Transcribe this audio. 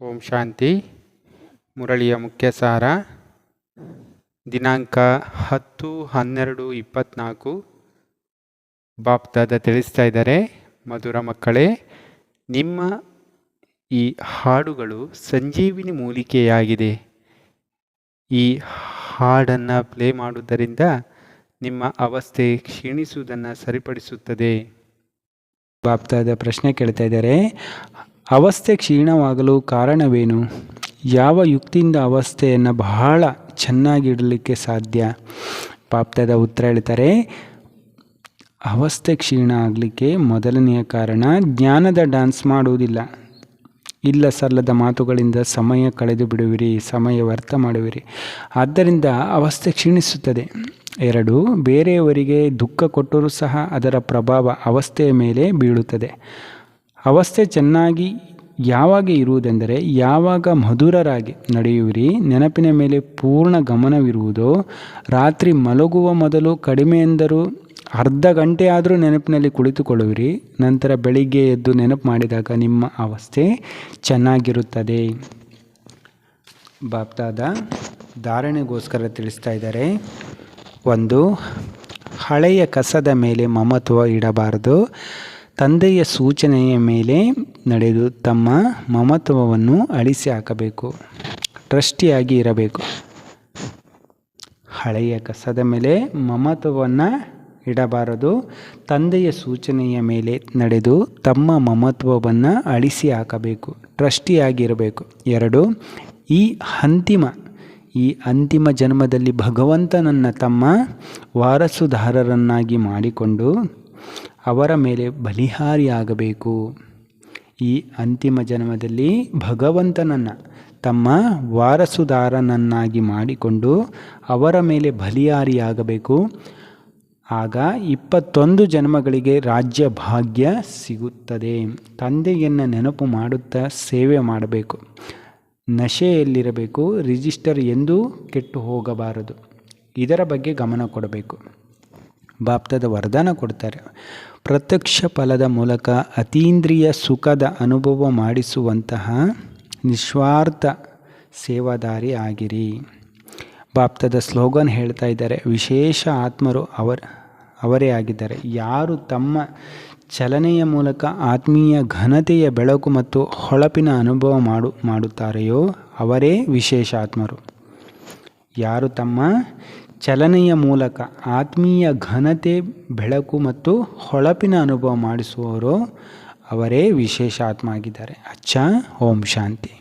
ಓಂ ಶಾಂತಿ. ಮುರಳಿಯ ಮುಖ್ಯ ಸಾರ ದಿನಾಂಕ ಹತ್ತು ಹನ್ನೆರಡು ಇಪ್ಪತ್ತ್ನಾಲ್ಕು ಬಾಪ್ದಾದ ತಿಳಿಸ್ತಾ ಇದ್ದಾರೆ. ಮಧುರ ಮಕ್ಕಳೇ, ನಿಮ್ಮ ಈ ಹಾಡುಗಳು ಸಂಜೀವಿನಿ ಮೂಲಿಕೆಯಾಗಿದೆ. ಈ ಹಾಡನ್ನು ಪ್ಲೇ ಮಾಡುವುದರಿಂದ ನಿಮ್ಮ ಅವಸ್ಥೆ ಕ್ಷೀಣಿಸುವುದನ್ನು ಸರಿಪಡಿಸುತ್ತದೆ. ಬಾಪ್ತಾದ ಪ್ರಶ್ನೆ ಕೇಳ್ತಾ ಇದ್ದಾರೆ. ಅವಸ್ಥೆ ಕ್ಷೀಣವಾಗಲು ಕಾರಣವೇನು? ಯಾವ ಯುಕ್ತಿಯಿಂದ ಅವಸ್ಥೆಯನ್ನು ಬಹಳ ಚೆನ್ನಾಗಿಡಲಿಕ್ಕೆ ಸಾಧ್ಯ? ಪಾಪ್ತದ ಉತ್ತರ ಹೇಳ್ತಾರೆ, ಅವಸ್ಥೆ ಕ್ಷೀಣ ಆಗಲಿಕ್ಕೆ ಮೊದಲನೆಯ ಕಾರಣ ಜ್ಞಾನದ ಡ್ಯಾನ್ಸ್ ಮಾಡುವುದಿಲ್ಲ. ಇಲ್ಲ ಸಲ್ಲದ ಮಾತುಗಳಿಂದ ಸಮಯ ಕಳೆದು ಬಿಡುವಿರಿ, ಸಮಯ ವ್ಯರ್ಥ ಮಾಡುವಿರಿ. ಆದ್ದರಿಂದ ಅವಸ್ಥೆ ಕ್ಷೀಣಿಸುತ್ತದೆ. ಎರಡು, ಬೇರೆಯವರಿಗೆ ದುಃಖ ಕೊಟ್ಟರೂ ಸಹ ಅದರ ಪ್ರಭಾವ ಅವಸ್ಥೆಯ ಮೇಲೆ ಬೀಳುತ್ತದೆ. ಅವಸ್ಥೆ ಚೆನ್ನಾಗಿ ಯಾವಾಗ ಇರುವುದೆಂದರೆ ಯಾವಾಗ ಮಧುರರಾಗಿ ನಡೆಯುವಿರಿ, ನೆನಪಿನ ಮೇಲೆ ಪೂರ್ಣ ಗಮನವಿರುವುದೋ, ರಾತ್ರಿ ಮಲಗುವ ಮೊದಲು ಕಡಿಮೆ ಎಂದರೂ ಅರ್ಧ ಗಂಟೆ ಆದರೂ ನೆನಪಿನಲ್ಲಿ ಕುಳಿತುಕೊಳ್ಳುವಿರಿ, ನಂತರ ಬೆಳಿಗ್ಗೆ ಎದ್ದು ನೆನಪು ಮಾಡಿದಾಗ ನಿಮ್ಮ ಅವಸ್ಥೆ ಚೆನ್ನಾಗಿರುತ್ತದೆ. ಬಾಪ್ತಾದ ಧಾರಣೆಗೋಸ್ಕರ ತಿಳಿಸ್ತಾ ಇದ್ದಾರೆ. ಒಂದು, ಹಳೆಯ ಕಸದ ಮೇಲೆ ಮಮತ್ವ ಇಡಬಾರದು. ತಂದೆಯ ಸೂಚನೆಯ ಮೇಲೆ ನಡೆದು ತಮ್ಮ ಮಮತ್ವವನ್ನು ಅಳಿಸಿ ಹಾಕಬೇಕು. ಟ್ರಸ್ಟಿಯಾಗಿ ಇರಬೇಕು. ಹಳೆಯ ಕಸದ ಮೇಲೆ ಮಮತ್ವವನ್ನು ಇಡಬಾರದು. ತಂದೆಯ ಸೂಚನೆಯ ಮೇಲೆ ನಡೆದು ತಮ್ಮ ಮಮತ್ವವನ್ನು ಅಳಿಸಿ ಹಾಕಬೇಕು. ಟ್ರಸ್ಟಿಯಾಗಿರಬೇಕು ಎರಡು, ಈ ಅಂತಿಮ ಈ ಅಂತಿಮ ಜನ್ಮದಲ್ಲಿ ಭಗವಂತನನ್ನು ತಮ್ಮ ವಾರಸುದಾರರನ್ನಾಗಿ ಮಾಡಿಕೊಂಡು ಅವರ ಮೇಲೆ ಬಲಿಹಾರಿಯಾಗಬೇಕು. ಈ ಅಂತಿಮ ಜನ್ಮದಲ್ಲಿ ಭಗವಂತನನ್ನು, ತಮ್ಮ ವಾರಸುದಾರನನ್ನಾಗಿ ಮಾಡಿಕೊಂಡು ಅವರ ಮೇಲೆ ಬಲಿಯಾರಿಯಾಗಬೇಕು ಆಗ ಇಪ್ಪತ್ತೊಂದು ಜನ್ಮಗಳಿಗೆ ರಾಜ್ಯ ಭಾಗ್ಯ ಸಿಗುತ್ತದೆ. ತಂದೆಯನ್ನು ನೆನಪು ಮಾಡುತ್ತಾ ಸೇವೆ ಮಾಡಬೇಕು. ನಶೆಯಲ್ಲಿರಬೇಕು, ರಿಜಿಸ್ಟರ್ ಎಂದೂ ಕೆಟ್ಟು ಹೋಗಬಾರದು. ಇದರ ಬಗ್ಗೆ ಗಮನ ಕೊಡಬೇಕು. ಬಾಪ್ತದ ವರದಾನ ಕೊಡ್ತಾರೆ. ಪ್ರತ್ಯಕ್ಷ ಫಲದ ಮೂಲಕ ಅತೀಂದ್ರಿಯ ಸುಖದ ಅನುಭವ ಮಾಡಿಸುವಂತಹ ನಿಸ್ವಾರ್ಥ ಸೇವಾದಾರಿ ಆಗಿರಿ. ಬಾಪ್ತದ ಸ್ಲೋಗನ್ ಹೇಳ್ತಾ ಇದ್ದಾರೆ, ವಿಶೇಷ ಆತ್ಮರು ಅವರ, ಅವರೇ ಆಗಿದ್ದಾರೆ. ಯಾರು ತಮ್ಮ ಚಲನೆಯ ಮೂಲಕ ಆತ್ಮೀಯ ಘನತೆಯ ಬೆಳಕು ಮತ್ತು ಹೊಳಪಿನ ಅನುಭವ ಮಾಡು, ಮಾಡುತ್ತಾರೆಯೋ ಅವರೇ ವಿಶೇಷ ಆತ್ಮರು. ಯಾರು ತಮ್ಮ ಚಲನೆಯ ಮೂಲಕ ಆತ್ಮೀಯ ಘನತೆ, ಬೆಳಕು ಮತ್ತು ಹೊಳಪಿನ ಅನುಭವ ಮಾಡಿಸುವವರು ಅವರೇ ವಿಶೇಷ ಆತ್ಮ ಆಗಿದ್ದಾರೆ ಅಚ್ಚ, ಓಂ ಶಾಂತಿ.